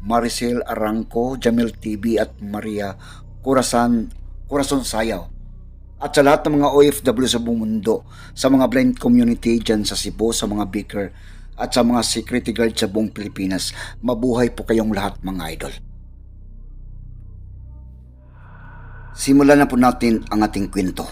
Maricel Arangco, Jamil TV at Maria Corazon, Corazon Sayaw. At sa lahat ng mga OFW sa buong mundo, sa mga blind community dyan sa Cebu, sa mga baker, at sa mga security guard sa buong Pilipinas, mabuhay po kayong lahat mga idol. Simulan na po natin ang ating kwento.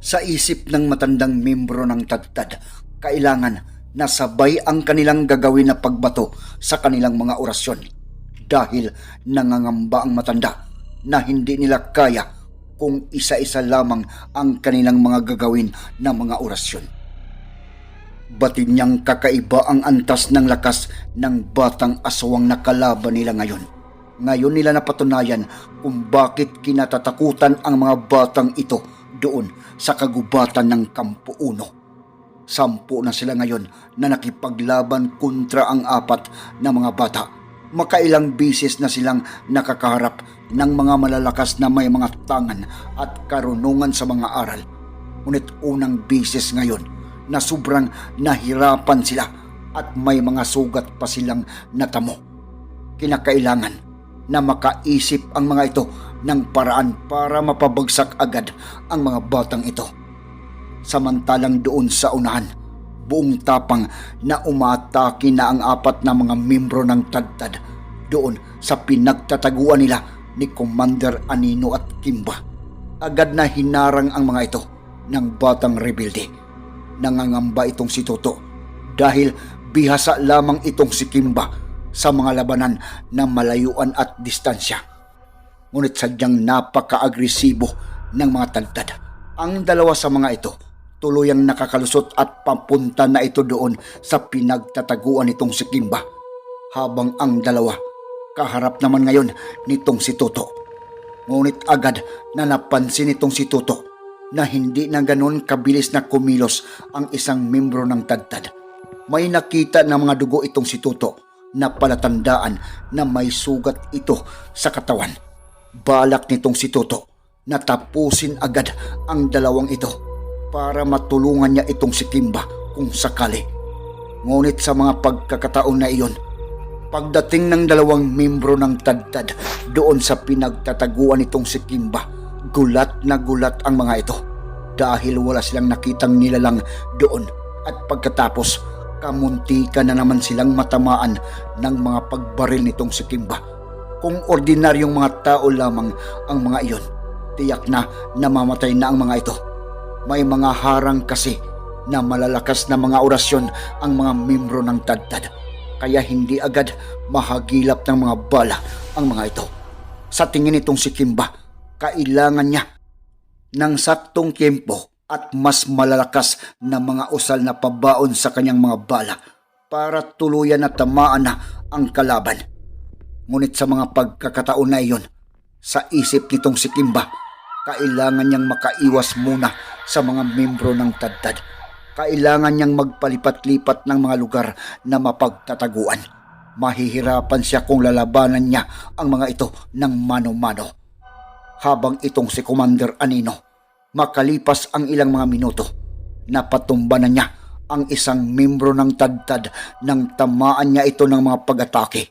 Sa isip ng matandang membro ng Tadtad, kailangan na sabay ang kanilang gagawin na pagbato sa kanilang mga orasyon dahil nangangamba ang matanda na hindi nila kaya kung isa-isa lamang ang kanilang mga gagawin na mga orasyon. Batid niyang kakaiba ang antas ng lakas ng batang aswang na kalaban nila ngayon. Ngayon nila napatunayan kung bakit kinatatakutan ang mga batang ito doon sa kagubatan ng Kampo Uno. Sampu na sila ngayon na nakipaglaban kontra ang apat na mga bata. Makailang bisis na silang nakakaharap ng mga malalakas na may mga tangan at karunungan sa mga aral. Ngunit unang bisis ngayon na sobrang nahirapan sila at may mga sugat pa silang natamo. Kinakailangan na makaisip ang mga ito ng paraan para mapabagsak agad ang mga batang ito samantalang doon sa unahan, buong tapang na umatake na ang apat na mga membro ng Tadtad doon sa pinagtataguan nila ni Commander Anino at Kimba. Agad na hinarang ang mga ito ng batang rebelde. Nangangamba itong si Toto dahil bihasa lamang itong si Kimba sa mga labanan na malayuan at distansya. Ngunit sadyang napaka-agresibo ng mga Tadtad. Ang dalawa sa mga ito tuluyang nakakalusot at papunta na ito doon sa pinagtataguan nitong si Kimba. Habang ang dalawa, kaharap naman ngayon nitong si Toto. Ngunit agad na napansin nitong si Toto na hindi na ganon kabilis na kumilos ang isang membro ng tadtad. May nakita na mga dugo itong si Toto na palatandaan na may sugat ito sa katawan. Balak nitong si Toto na tapusin agad ang dalawang ito para matulungan niya itong si Kimba kung sakali. Ngunit sa mga pagkakataon na iyon, pagdating ng dalawang membro ng Tadtad doon sa pinagtataguan itong si Kimba, gulat na gulat ang mga ito dahil wala silang nakitang nilalang doon at pagkatapos kamuntika na naman silang matamaan ng mga pagbaril nitong si Kimba. Kung ordinaryong mga tao lamang ang mga iyon, tiyak na namamatay na ang mga ito may mga harang kasi na malalakas na mga orasyon ang mga membro ng tadtad. Kaya hindi agad mahagilap ng mga bala ang mga ito. Sa tingin nitong si Kimba, kailangan niya ng saktong tiempo at mas malalakas na mga usal na pabaon sa kanyang mga bala para tuluyan na tamaan na ang kalaban. Ngunit sa mga pagkakataon na iyon, sa isip nitong si Kimba, kailangan niyang makaiwas muna sa mga membro ng Tadtad. Kailangan niyang magpalipat-lipat ng mga lugar na mapagtataguan. Mahihirapan siya kung lalabanan niya ang mga ito ng mano-mano. Habang itong si Commander Anino, makalipas ang ilang mga minuto, napatumba na niya ang isang membro ng Tadtad nang tamaan niya ito ng mga pag-atake.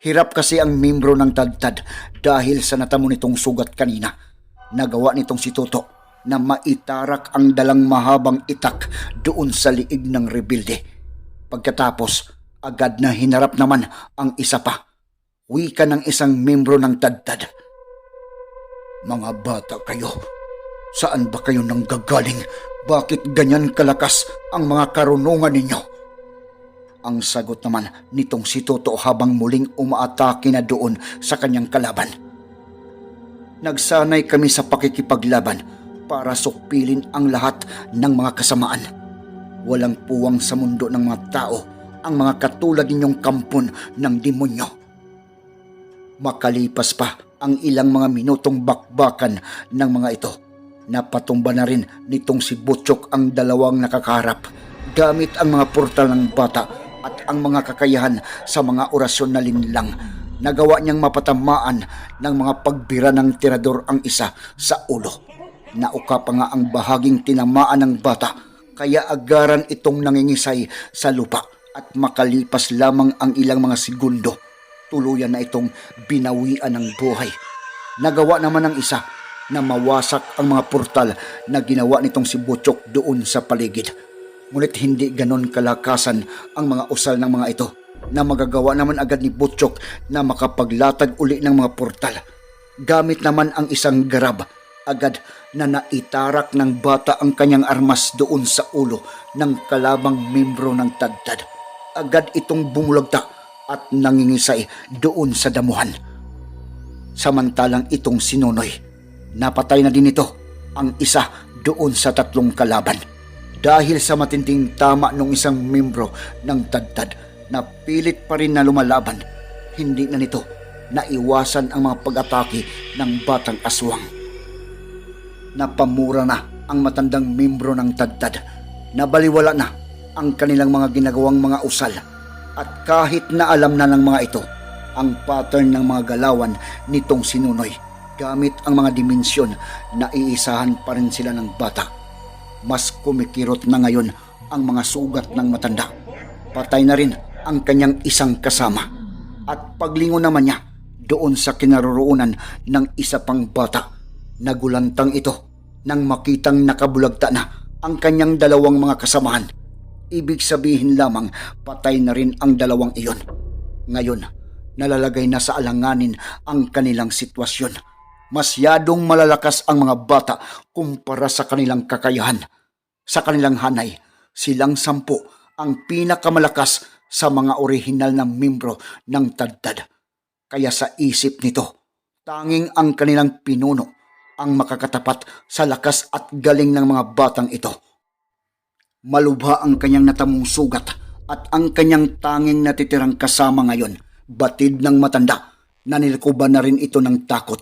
Hirap kasi ang membro ng Tadtad dahil sa natamo nitong sugat kanina nagawa nitong si Toto na maitarak ang dalang mahabang itak doon sa liig ng rebelde. Pagkatapos, agad na hinarap naman ang isa pa. Wika ng isang membro ng tadtad. Mga bata kayo, saan ba kayo nang gagaling? Bakit ganyan kalakas ang mga karunungan ninyo? Ang sagot naman nitong si Toto habang muling umaatake na doon sa kanyang kalaban Nagsanay kami sa pakikipaglaban para sukpilin ang lahat ng mga kasamaan. Walang puwang sa mundo ng mga tao ang mga katulad ninyong kampon ng demonyo. Makalipas pa ang ilang mga minutong bakbakan ng mga ito. Napatumba na rin nitong si Butchok ang dalawang nakakaharap gamit ang mga portal ng bata at ang mga kakayahan sa mga orasyon na linlang. Nagawa niyang mapatamaan ng mga pagbira ng tirador ang isa sa ulo. Nauka pa nga ang bahaging tinamaan ng bata kaya agaran itong nangingisay sa lupa at makalipas lamang ang ilang mga segundo tuluyan na itong binawian ng buhay. Nagawa naman ng isa na mawasak ang mga portal na ginawa nitong si Butchok doon sa paligid. Ngunit hindi ganon kalakasan ang mga usal ng mga ito na magagawa naman agad ni Butchok na makapaglatag uli ng mga portal. Gamit naman ang isang garab, agad na naitarak ng bata ang kanyang armas doon sa ulo ng kalabang membro ng tagtad. Agad itong bumulagta at nangingisay doon sa damuhan. Samantalang itong sinunoy, napatay na din ito ang isa doon sa tatlong kalaban. Dahil sa matinding tama ng isang membro ng tadtad na pilit pa rin na lumalaban, hindi na nito naiwasan ang mga pag-atake ng batang aswang. Napamura na ang matandang membro ng tadtad. Nabaliwala na ang kanilang mga ginagawang mga usal at kahit na alam na ng mga ito ang pattern ng mga galawan nitong sinunoy gamit ang mga dimensyon na iisahan pa rin sila ng bata. Mas kumikirot na ngayon ang mga sugat ng matanda. Patay na rin ang kanyang isang kasama. At paglingon naman niya doon sa kinaroroonan ng isa pang bata. Nagulantang ito nang makitang nakabulagta na ang kanyang dalawang mga kasamahan. Ibig sabihin lamang patay na rin ang dalawang iyon. Ngayon, nalalagay na sa alanganin ang kanilang sitwasyon. Masyadong malalakas ang mga bata kumpara sa kanilang kakayahan. Sa kanilang hanay, silang sampu ang pinakamalakas sa mga orihinal na membro ng tadtad. Kaya sa isip nito, tanging ang kanilang pinuno ang makakatapat sa lakas at galing ng mga batang ito. Malubha ang kanyang natamong sugat at ang kanyang tanging natitirang kasama ngayon, batid ng matanda, nanilkuban na rin ito ng takot.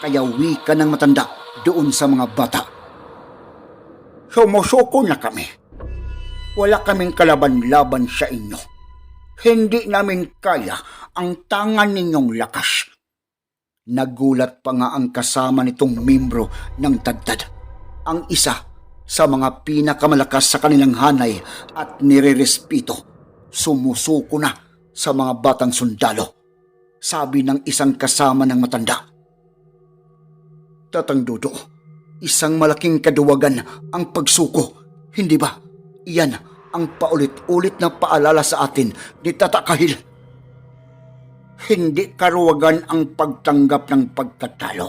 Kaya wika ng matanda doon sa mga bata. Sumusuko na kami. Wala kaming kalaban-laban sa inyo. Hindi namin kaya ang tangan ninyong lakas. Nagulat pa nga ang kasama nitong membro ng tadtad. Ang isa sa mga pinakamalakas sa kanilang hanay at nirerespeto. Sumusuko na sa mga batang sundalo. Sabi ng isang kasama ng matanda. Tatang Dodo, isang malaking kaduwagan ang pagsuko. Hindi ba? Iyan ang paulit-ulit na paalala sa atin ni Tata Kahil. Hindi karuwagan ang pagtanggap ng pagkatalo.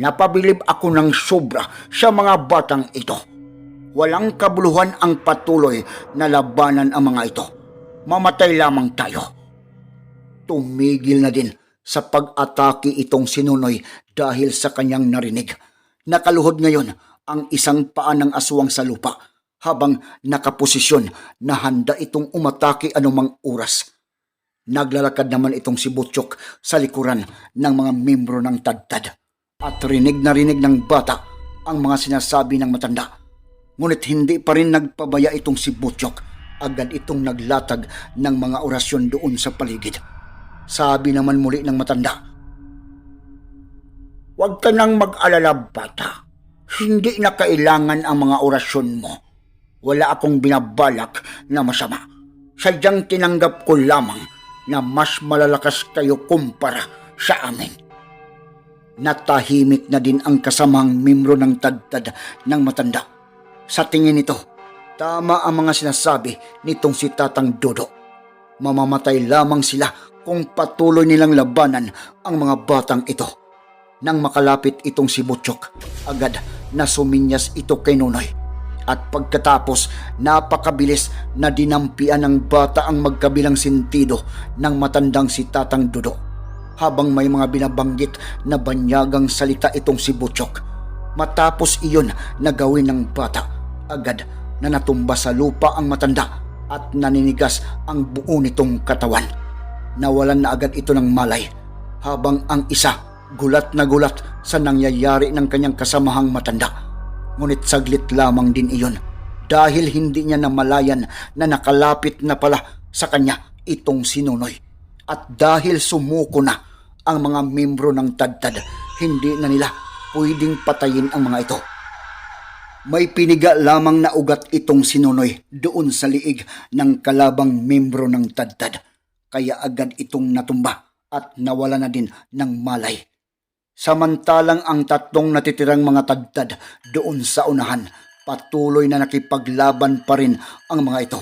Napabilib ako ng sobra sa mga batang ito. Walang kabuluhan ang patuloy na labanan ang mga ito. Mamatay lamang tayo. Tumigil na din sa pag-atake itong sinunoy dahil sa kanyang narinig. Nakaluhod ngayon ang isang paa ng aswang sa lupa habang nakaposisyon na handa itong umatake anumang oras. Naglalakad naman itong si Butchok sa likuran ng mga membro ng tadtad at rinig na rinig ng bata ang mga sinasabi ng matanda. Ngunit hindi pa rin nagpabaya itong si Butchok. Agad itong naglatag ng mga orasyon doon sa paligid. Sabi naman muli ng matanda, Huwag ka nang mag-alala, bata. Hindi na kailangan ang mga orasyon mo. Wala akong binabalak na masama. Sadyang tinanggap ko lamang na mas malalakas kayo kumpara sa amin. Natahimik na din ang kasamang membro ng tadtad ng matanda. Sa tingin nito, tama ang mga sinasabi nitong si Tatang Dodo. Mamamatay lamang sila kung patuloy nilang labanan ang mga batang ito. Nang makalapit itong si Butchok, agad na suminyas ito kay Nunoy. At pagkatapos, napakabilis na dinampian ng bata ang magkabilang sentido ng matandang si Tatang Dodo. Habang may mga binabanggit na banyagang salita itong si Butchok. Matapos iyon na gawin ng bata, agad na natumba sa lupa ang matanda at naninigas ang buo nitong katawan. Nawalan na agad ito ng malay habang ang isa gulat na gulat sa nangyayari ng kanyang kasamahang matanda. Ngunit saglit lamang din iyon dahil hindi niya namalayan na nakalapit na pala sa kanya itong sinunoy. At dahil sumuko na ang mga membro ng tadtad, hindi na nila pwedeng patayin ang mga ito. May piniga lamang na ugat itong sinunoy doon sa liig ng kalabang membro ng tadtad. Kaya agad itong natumba at nawala na din ng malay. Samantalang ang tatlong natitirang mga tadtad doon sa unahan, patuloy na nakipaglaban pa rin ang mga ito.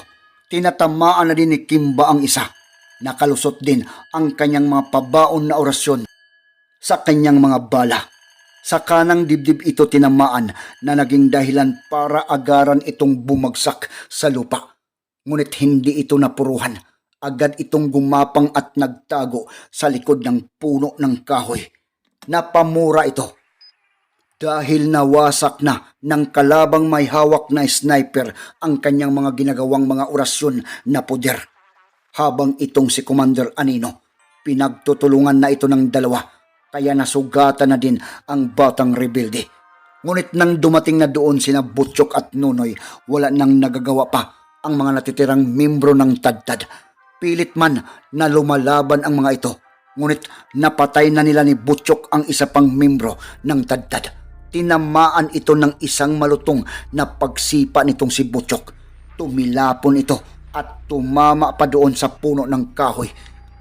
Tinatamaan na din ni Kimba ang isa. Nakalusot din ang kanyang mga pabaon na orasyon sa kanyang mga bala. Sa kanang dibdib ito tinamaan na naging dahilan para agaran itong bumagsak sa lupa. Ngunit hindi ito napuruhan. Agad itong gumapang at nagtago sa likod ng puno ng kahoy. Napamura ito dahil nawasak na ng kalabang may hawak na sniper ang kanyang mga ginagawang mga orasyon na poder. Habang itong si Commander Anino, pinagtutulungan na ito ng dalawa kaya nasugatan na din ang batang rebelde. Ngunit nang dumating na doon sina Butchok at Nunoy, wala nang nagagawa pa ang mga natitirang membro ng Tadtad. Pilit man na lumalaban ang mga ito. Ngunit napatay na nila ni Butchok ang isa pang membro ng Tadtad. Tinamaan ito ng isang malutong na pagsipa nitong si Butchok. Tumilapon ito at tumama pa doon sa puno ng kahoy.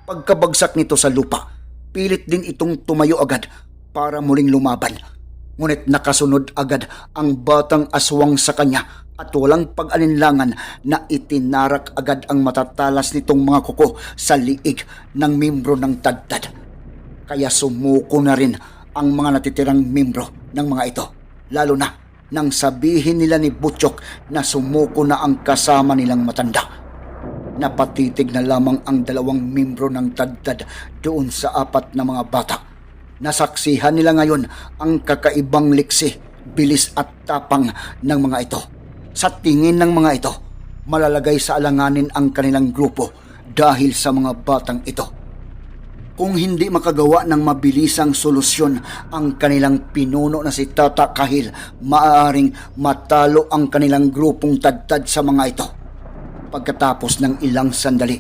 Pagkabagsak nito sa lupa, pilit din itong tumayo agad para muling lumaban. Ngunit nakasunod agad ang batang aswang sa kanya at walang pag-alinlangan na itinarak agad ang matatalas nitong mga kuko sa liig ng membro ng tadtad. Kaya sumuko na rin ang mga natitirang membro ng mga ito. Lalo na nang sabihin nila ni Butchok na sumuko na ang kasama nilang matanda. Napatitig na lamang ang dalawang membro ng tadtad doon sa apat na mga bata. Nasaksihan nila ngayon ang kakaibang liksi, bilis at tapang ng mga ito. Sa tingin ng mga ito, malalagay sa alanganin ang kanilang grupo dahil sa mga batang ito. Kung hindi makagawa ng mabilisang solusyon ang kanilang pinuno na si Tata Kahil, maaaring matalo ang kanilang grupong tadtad sa mga ito. Pagkatapos ng ilang sandali,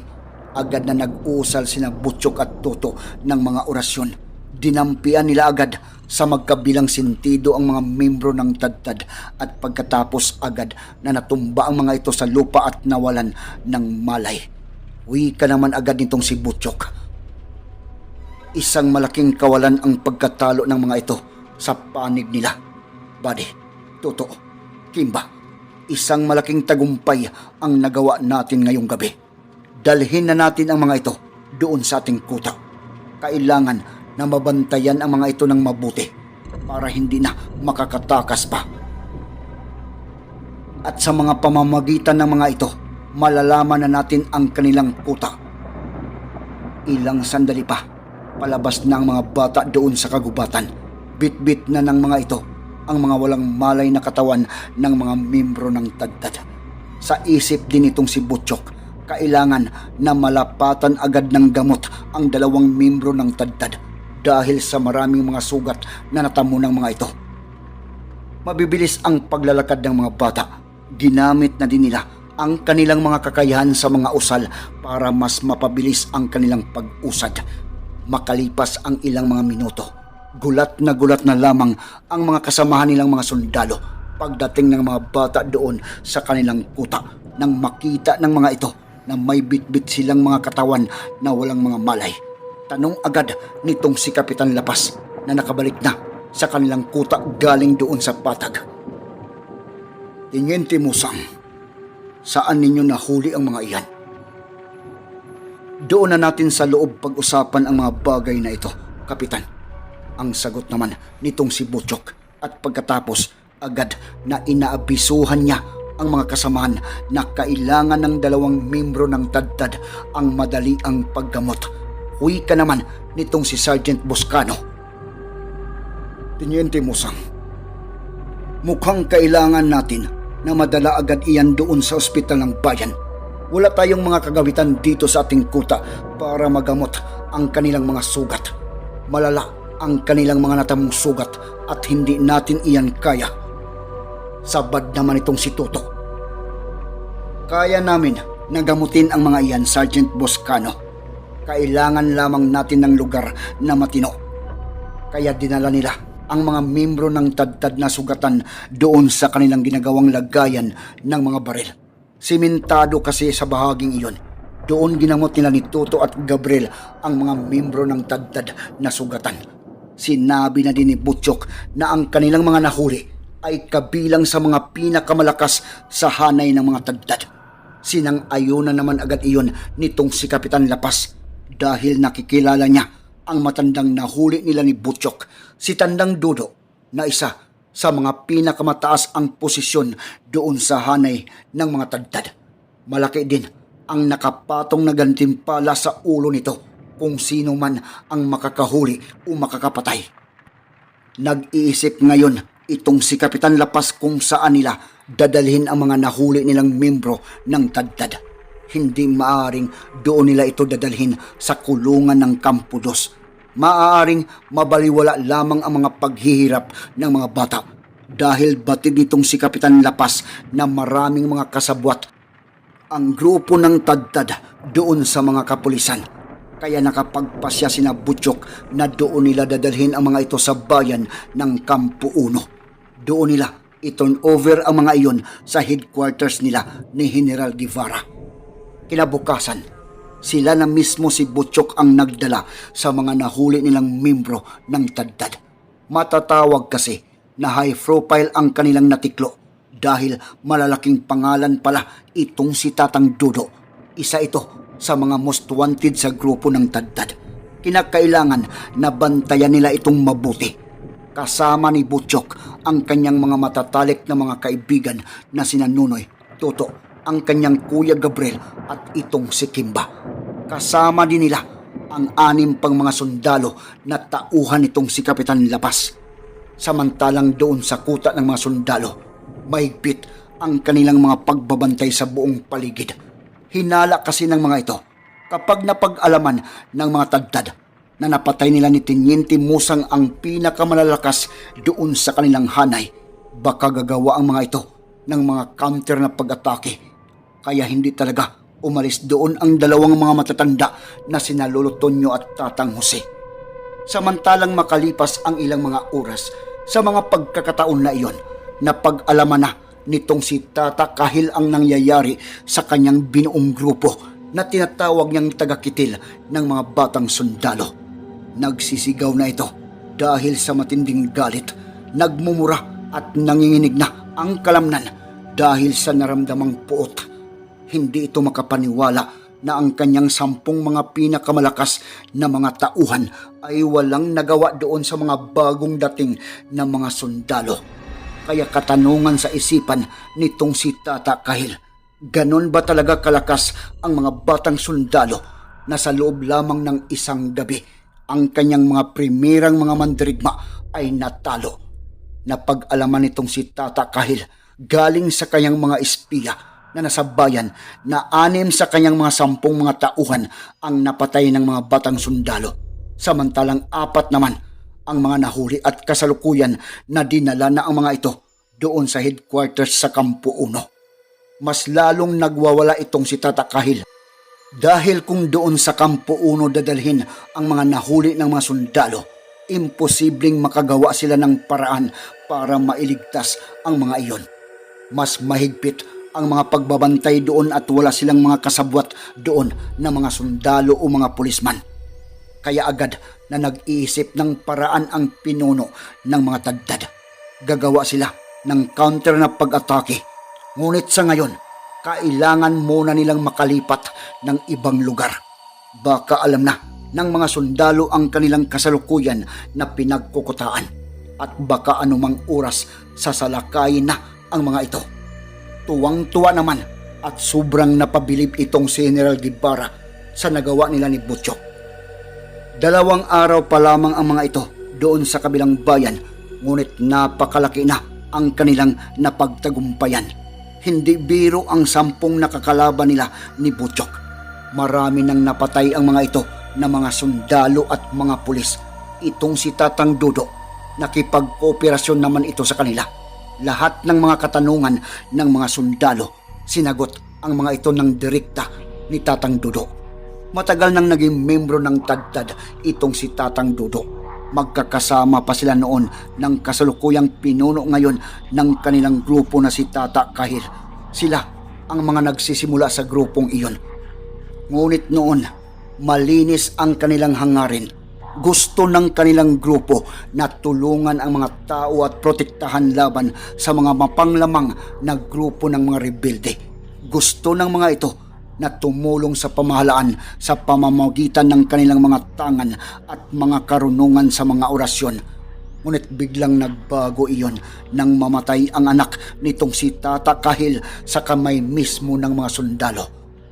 agad na nag-usal sina Butchok at Toto ng mga orasyon. Dinampian nila agad sa magkabilang sentido ang mga membro ng tadtad at pagkatapos agad na natumba ang mga ito sa lupa at nawalan ng malay. Uwi ka naman agad nitong si Butchok. Isang malaking kawalan ang pagkatalo ng mga ito sa panig nila. Bade, Toto, Kimba, isang malaking tagumpay ang nagawa natin ngayong gabi. Dalhin na natin ang mga ito doon sa ating kuta. Kailangan na mabantayan ang mga ito ng mabuti para hindi na makakatakas pa. At sa mga pamamagitan ng mga ito, malalaman na natin ang kanilang kuta. Ilang sandali pa, palabas na ang mga bata doon sa kagubatan. Bit-bit na ng mga ito ang mga walang malay na katawan ng mga membro ng tagtad. Sa isip din itong si Butchok, kailangan na malapatan agad ng gamot ang dalawang membro ng tadtad dahil sa maraming mga sugat na natamo ng mga ito. Mabibilis ang paglalakad ng mga bata. Ginamit na din nila ang kanilang mga kakayahan sa mga usal para mas mapabilis ang kanilang pag-usad. Makalipas ang ilang mga minuto, gulat na gulat na lamang ang mga kasamahan nilang mga sundalo pagdating ng mga bata doon sa kanilang kuta nang makita ng mga ito na may bitbit silang mga katawan na walang mga malay. Tanong agad nitong si Kapitan Lapas na nakabalik na sa kanilang kuta galing doon sa patag. Tingin Timusang, saan ninyo nahuli ang mga iyan? Doon na natin sa loob pag-usapan ang mga bagay na ito, Kapitan. Ang sagot naman nitong si Butchok at pagkatapos agad na inaabisuhan niya ang mga kasamahan na kailangan ng dalawang membro ng tadtad ang madali ang paggamot. Huy ka naman nitong si Sergeant Boscano. Tiniente Musang, mukhang kailangan natin na madala agad iyan doon sa ospital ng bayan. Wala tayong mga kagawitan dito sa ating kuta para magamot ang kanilang mga sugat. malala ang kanilang mga natamong sugat at hindi natin iyan kaya. Sabad naman itong si Tuto. Kaya namin nagamutin ang mga iyan, Sergeant Boscano. Kailangan lamang natin ng lugar na matino. Kaya dinala nila ang mga membro ng tadtad na sugatan doon sa kanilang ginagawang lagayan ng mga baril. Simentado kasi sa bahaging iyon. Doon ginamot nila ni Toto at Gabriel ang mga membro ng tadtad na sugatan. Sinabi na din ni Butchok na ang kanilang mga nahuli ay kabilang sa mga pinakamalakas sa hanay ng mga tadtad. Sinang-ayunan naman agad iyon nitong si Kapitan Lapas dahil nakikilala niya ang matandang nahuli nila ni Butchok, si Tandang Dodo, na isa sa mga pinakamataas ang posisyon doon sa hanay ng mga tadtad. Malaki din ang nakapatong na gantimpala sa ulo nito kung sino man ang makakahuli o makakapatay. Nag-iisip ngayon itong si Kapitan Lapas kung saan nila dadalhin ang mga nahuli nilang membro ng tadtad. Hindi maaring doon nila ito dadalhin sa kulungan ng Kampo Dos. Maaaring mabaliwala lamang ang mga paghihirap ng mga bata dahil batid nitong si Kapitan Lapas na maraming mga kasabwat ang grupo ng tadtad doon sa mga kapulisan. Kaya nakapagpasya sina Butchok na doon nila dadalhin ang mga ito sa bayan ng Kampo Uno. Doon nila iturn over ang mga iyon sa headquarters nila ni General Guevara. Kinabukasan, sila na mismo si Butchok ang nagdala sa mga nahuli nilang membro ng tadtad. Matatawag kasi na high profile ang kanilang natiklo dahil malalaking pangalan pala itong si Tatang Dodo. Isa ito sa mga most wanted sa grupo ng tadtad. Kinakailangan na bantayan nila itong mabuti. Kasama ni Butchok ang kanyang mga matatalik na mga kaibigan na sina Nunoy, Toto, ang kanyang kuya Gabriel at itong si Kimba. Kasama din nila ang anim pang mga sundalo na tauhan itong si Kapitan Lapas. Samantalang doon sa kuta ng mga sundalo, mahigpit ang kanilang mga pagbabantay sa buong paligid. Hinala kasi ng mga ito kapag napag-alaman ng mga tagtad na napatay nila ni Tiniente Musang ang pinakamalalakas doon sa kanilang hanay, baka gagawa ang mga ito ng mga counter na pag-atake. Kaya hindi talaga umalis doon ang dalawang mga matatanda na sina Lolo Tonyo at Tatang Jose. Samantalang makalipas ang ilang mga oras sa mga pagkakataon na iyon, napag-alaman na nitong si Tata kahil ang nangyayari sa kanyang binuong grupo na tinatawag niyang tagakitil ng mga batang sundalo. Nagsisigaw na ito dahil sa matinding galit, nagmumura at nanginginig na ang kalamnan dahil sa naramdamang puot. Hindi ito makapaniwala na ang kanyang sampung mga pinakamalakas na mga tauhan ay walang nagawa doon sa mga bagong dating na mga sundalo. Kaya katanungan sa isipan nitong si Tata Kahil, ganon ba talaga kalakas ang mga batang sundalo na sa loob lamang ng isang gabi ang kanyang mga primerang mga mandirigma ay natalo? Napag-alaman nitong si Tata Kahil galing sa kanyang mga espiya na nasa bayan na anim sa kanyang mga sampung mga tauhan ang napatay ng mga batang sundalo. Samantalang apat naman ang mga nahuli at kasalukuyan na dinala na ang mga ito doon sa headquarters sa Kampo Uno. Mas lalong nagwawala itong si Tata Kahil dahil kung doon sa Kampo Uno dadalhin ang mga nahuli ng mga sundalo, imposibleng makagawa sila ng paraan para mailigtas ang mga iyon. Mas mahigpit ang mga pagbabantay doon at wala silang mga kasabwat doon na mga sundalo o mga pulisman. Kaya agad na nag-iisip ng paraan ang pinuno ng mga tagdad. Gagawa sila ng counter na pag-atake. Ngunit sa ngayon, kailangan muna nilang makalipat ng ibang lugar. Baka alam na ng mga sundalo ang kanilang kasalukuyan na pinagkukutaan at baka anumang oras sasalakayin na ang mga ito. Tuwang-tuwa naman at sobrang napabilib itong si General Guevara sa nagawa nila ni Butchok. Dalawang araw pa lamang ang mga ito doon sa kabilang bayan, ngunit napakalaki na ang kanilang napagtagumpayan. Hindi biro ang sampung nakakalaban nila ni Butchok. Marami nang napatay ang mga ito na mga sundalo at mga pulis. itong si Tatang Dudo. Nakipag-kooperasyon naman ito sa kanila. Lahat ng mga katanungan ng mga sundalo, sinagot ang mga ito ng direkta ni Tatang Dudo. Matagal nang naging membro ng Tadtad itong si Tatang Dudo. Magkakasama pa sila noon ng kasalukuyang pinuno ngayon ng kanilang grupo na si Tata Kahir. Sila ang mga nagsisimula sa grupong iyon. Ngunit noon, malinis ang kanilang hangarin. Gusto ng kanilang grupo na tulungan ang mga tao at protektahan laban sa mga mapanglamang na grupo ng mga rebelde. Gusto ng mga ito na tumulong sa pamahalaan sa pamamagitan ng kanilang mga tangan at mga karunungan sa mga orasyon. Ngunit biglang nagbago iyon nang mamatay ang anak nitong si Tata Kahil sa kamay mismo ng mga sundalo.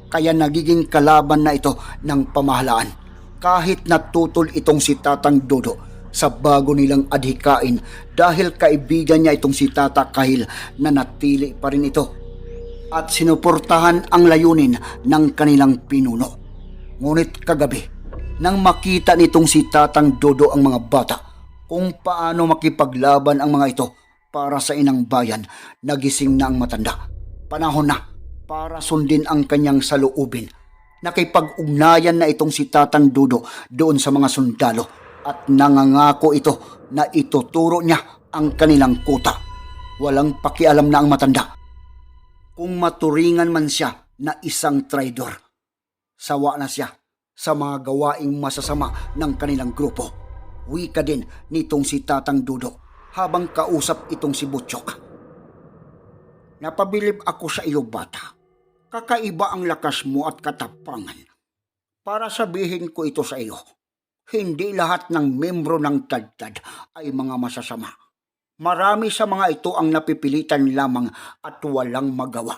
Kaya nagiging kalaban na ito ng pamahalaan. Kahit natutol itong si Tatang Dodo sa bago nilang adhikain dahil kaibigan niya itong si Tata Kahil na natili pa rin ito at sinuportahan ang layunin ng kanilang pinuno. Ngunit kagabi, nang makita nitong si Tatang Dodo ang mga bata kung paano makipaglaban ang mga ito para sa inang bayan, nagising na ang matanda. Panahon na para sundin ang kanyang saluubin. Nakipag-ugnayan na itong si Tatang Dodo doon sa mga sundalo at nangangako ito na ituturo niya ang kanilang kuta. Walang pakialam na ang matanda kung maturingan man siya na isang traidor. Sawa na siya sa mga gawaing masasama ng kanilang grupo. Wika din nitong si Tatang Dudo habang kausap itong si Butchok. Napabilib ako sa iyo bata. Kakaiba ang lakas mo at katapangan. Para sabihin ko ito sa iyo, hindi lahat ng membro ng Tadtad ay mga masasama. Marami sa mga ito ang napipilitan lamang at walang magawa.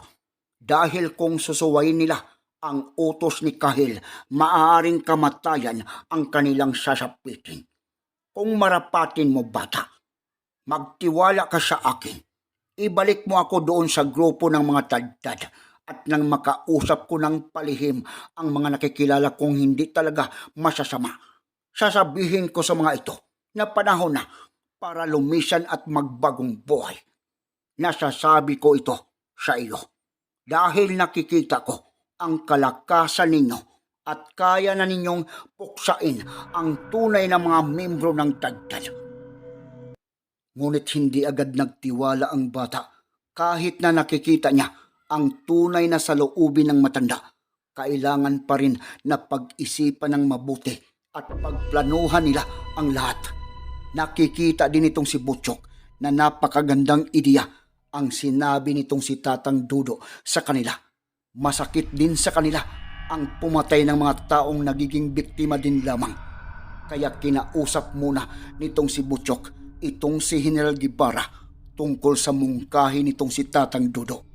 Dahil kung susuwayin nila ang utos ni Kahil, maaaring kamatayan ang kanilang sasapitin. Kung marapatin mo bata, magtiwala ka sa akin. Ibalik mo ako doon sa grupo ng mga tadtad at nang makausap ko ng palihim ang mga nakikilala kong hindi talaga masasama. Sasabihin ko sa mga ito na panahon na para lumisan at magbagong buhay. Nasasabi ko ito sa iyo dahil nakikita ko ang kalakasan ninyo at kaya na ninyong puksain ang tunay na mga membro ng tagtad. Ngunit hindi agad nagtiwala ang bata kahit na nakikita niya ang tunay na saloobin ng matanda. Kailangan pa rin na pag-isipan ng mabuti at pagplanuhan nila ang lahat. Nakikita din itong si Butchok na napakagandang ideya ang sinabi nitong si Tatang Dudo sa kanila. Masakit din sa kanila ang pumatay ng mga taong nagiging biktima din lamang. Kaya kinausap muna nitong si Butchok itong si General Gibara tungkol sa mungkahi nitong si Tatang Dudo.